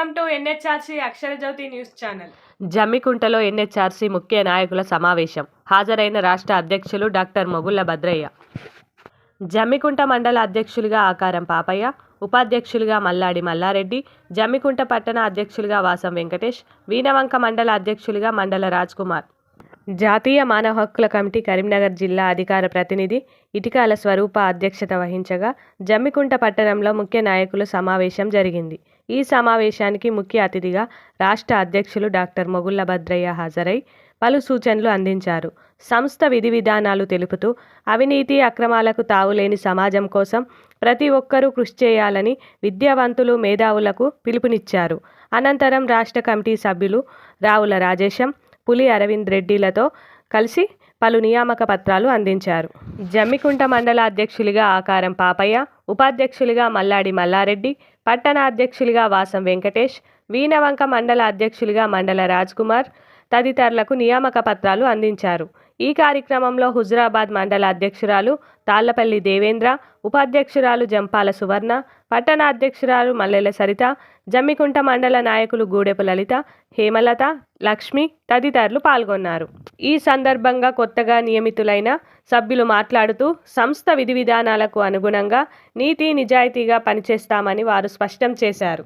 Welcome to NHRC Aksharajyoti news channel. జమ్మికుంటలో NHRC ముఖ్య నాయకుల సమావేశం. హాజరైన రాష్ట్ర అధ్యక్షులు డాక్టర్ మొగుళ్ళ భద్రయ్య. జమ్మికుంట మండల అధ్యక్షులుగా ఆకారం పాపయ్య ఉపాధ్యక్షులుగా మల్లాడి మల్లారెడ్డి జమ్మికుంట పట్టణ అధ్యక్షులుగా వాసం వెంకటేష్ వీణవంక మండల అధ్యక్షులుగా మండల రాజ్ కుమార్ జాతీయ మానవ హక్కుల కమిటీ కరీంనగర్ జిల్లా అధికార ప్రతినిధి ఇటికాల స్వరూప అధ్యక్షత వహించగా జమ్మికుంట పట్టణంలో ముఖ్య నాయకులు సమావేశం జరిగింది. ఈ సమావేశానికి ముఖ్య అతిథిగా రాష్ట్ర అధ్యక్షులు డాక్టర్ మొగుళ్ళ భద్రయ్య హాజరై పలు సూచనలు అందించారు. సంస్థ విధి విధానాలు తెలుపుతూ అవినీతి అక్రమాలకు తావులేని సమాజం కోసం ప్రతి ఒక్కరూ కృషి చేయాలని విద్యావంతులు మేధావులకు పిలుపునిచ్చారు. అనంతరం రాష్ట్ర కమిటీ సభ్యులు రావుల రాజేశం పులి అరవింద్ రెడ్డిలతో కలిసి పలు నియామక పత్రాలు అందించారు. జమ్మికుంట మండల అధ్యక్షులుగా ఆకారం పాపయ్య ఉపాధ్యక్షులుగా మల్లాడి మల్లారెడ్డి పట్టణ అధ్యక్షులుగా వాసం వెంకటేష్ వీణవంక మండల అధ్యక్షులుగా మండల రాజ్కుమార్ తదితరులకు నియామక పత్రాలు అందించారు. ఈ కార్యక్రమంలో హుజురాబాద్ మండల అధ్యక్షురాలు తాళ్ళపల్లి దేవేంద్ర ఉపాధ్యక్షురాలు జంపాల సువర్ణ పట్టణ అధ్యక్షురాలు మల్లెల సరిత జమ్మికుంట మండల నాయకులు గూడెపు లలిత హేమలత లక్ష్మి తదితరులు పాల్గొన్నారు. ఈ సందర్భంగా కొత్తగా నియమితులైన సభ్యులు మాట్లాడుతూ సంస్థ విధి విధానాలకు అనుగుణంగా నీతి నిజాయితీగా పనిచేస్తామని వారు స్పష్టం చేశారు.